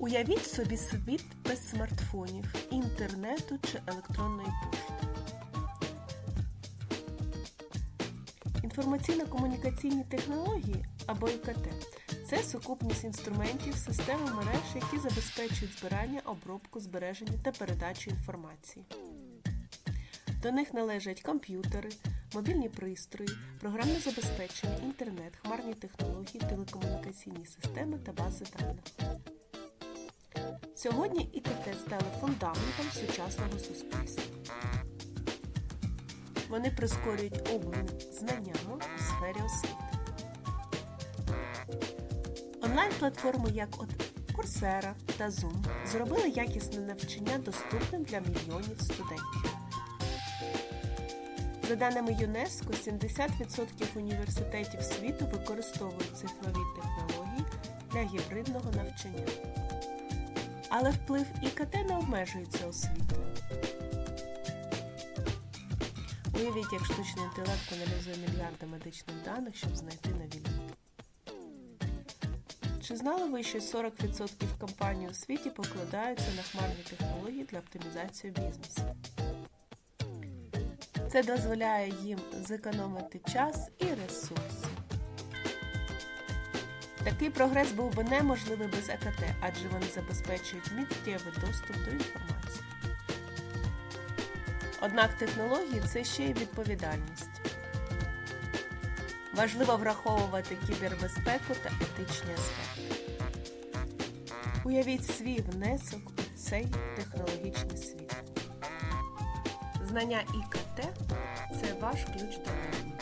Уявіть собі світ без смартфонів, інтернету чи електронної пошти. Інформаційно-комунікаційні технології або ІКТ це сукупність інструментів системи мереж, які забезпечують збирання, обробку, збереження та передачу інформації. До них належать комп'ютери, мобільні пристрої, програмне забезпечення, інтернет, хмарні технології, телекомунікаційні системи та бази даних. Сьогодні ІКТ стали фундаментом сучасного суспільства. Вони прискорюють обмін знаннями у сфері освіти. Онлайн-платформи, як от Coursera та Zoom, зробили якісне навчання доступним для мільйонів студентів. За даними ЮНЕСКО, 70% університетів світу використовують цифрові технології для гібридного навчання. Але вплив ІКТ не обмежується освітою. Уявіть, як штучний інтелект аналізує мільярди медичних даних, щоб знайти нові ліки. Чи знали ви, що 40% компаній у світі покладаються на хмарні технології для оптимізації бізнесу? Це дозволяє їм зекономити час і ресурси. Такий прогрес був би неможливий без ЕКТ, адже вони забезпечують миттєвий доступ до інформації. Однак технології це ще й відповідальність. Важливо враховувати кібербезпеку та етичні аспекти. Уявіть свій внесок у цей технологічний світ. Знання ІКТ це ваш ключ до майбутнього.